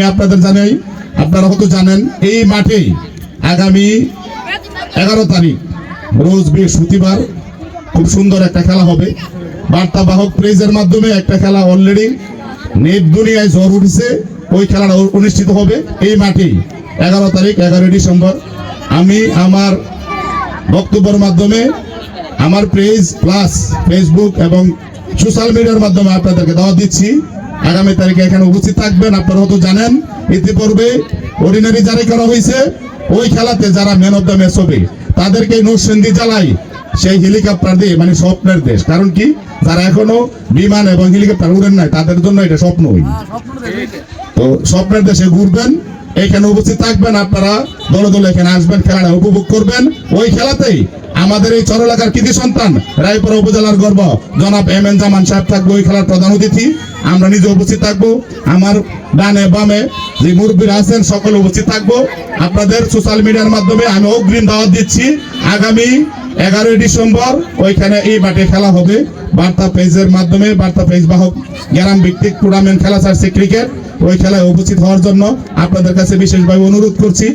আমি আপনাদের জানাই, আপনারা হয়তো জানেন, এই মাঠেই আগামী এগারো তারিখ, রোজ বৃহস্পতিবার খুব সুন্দর একটা খেলা হবে। বার্তাবাহক প্রেজের মাধ্যমে একটা খেলা অলরেডি নেট দুনিয়ায় জ্বর উঠেছে, ওই খেলাটা অনুষ্ঠিত হবে এই মাঠেই এগারো তারিখ, এগারোই ডিসেম্বর। আমি আমার বক্তব্যের মাধ্যমে আমার পেজ প্লাস ফেসবুক এবং সোশ্যাল মিডিয়ার মাধ্যমে আপনাদেরকে দাওয়াত দিচ্ছি। আগামী তারিখে এখানে উপস্থিত থাকবেন আপনারা হয়তো জানেন ইতিপূর্বে অর্ডিনারি জারি করা হয়েছে ওই খেলাতে যারা ম্যান অফ দ্য ম্যাচ হবে তাদেরকে নৌসেন্দি জ্বালাই সেই হেলিকপ্টার দিয়ে মানে স্বপ্নের দেশ। কারণ কি? যারা এখনও বিমান এবং হেলিকপ্টার উড়েন নাই তাদের জন্য এটা স্বপ্নই তো স্বপ্নের দেশে ঘুরবেন এখানে উপস্থিত থাকবেন আপনারা দলে দলে এখানে আসবেন খেলাটা উপভোগ করবেন। ওই খেলাতেই আমাদের এই চর এলাকার কৃতি সন্তান রায়পুরা উপজেলার গর্ব জনাব এম এন জামান সাহেব থাকব ওই খেলার প্রধান অতিথি। আমরা নিজে উপস্থিত থাকব। আমার ডানে বামে যে মুরব্বীরা আছেন, সকলে উপস্থিত থাকব। আপনাদের সোশ্যাল মিডিয়ার মাধ্যমে আমি অগ্রিম দাওয়াত দিচ্ছি। আগামী এগারোই ডিসেম্বর ওইখানে এই মাঠে খেলা হবে। বার্তা পেজের মাধ্যমে, বার্তা পেজ বাহক গ্রাম ভিত্তিক টুর্নামেন্ট খেলা ছাড়ছে ক্রিকেট ওই খেলায় উপস্থিত হওয়ার জন্য আপনাদের কাছে বিশেষভাবে অনুরোধ করছি।